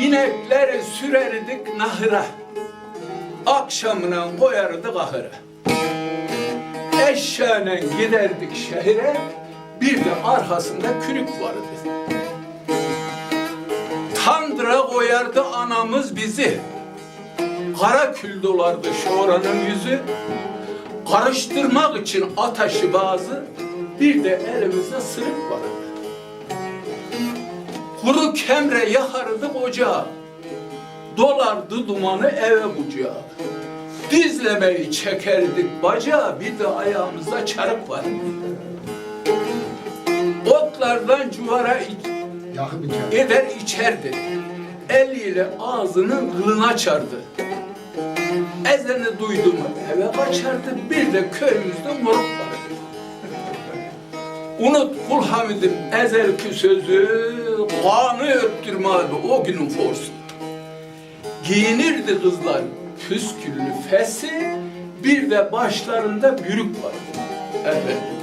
İnekleri sürerdik nahıra. Akşamına koyardık ahıra. Eşeğine giderdik şehire. Bir de arkasında kürük vardı. Tandıra koyardı anamız bizi. Kara kül dolardı şoranın yüzü. Karıştırmak için ataşı bazı. Bir de elimizde sırık vardı. Kuru kemre yakardık ocağa. Dolardı dumanı eve bucağa. Dizlemeyi çekerdik bacağa, bir de ayağımızda çarık var. Otlardan cuvara iç- eder içerdi. Eliyle ağzının kılını açardı. Ezeni duydu mu eve kaçardı. Bir de köyümüzde moruk vardı. Unut Kul Hamid'in ezelki sözü, kanı öttürmedi o günün forsu. Giyinirdi kızlar püsküllü fesi, bir de başlarında bürük vardı. Evet.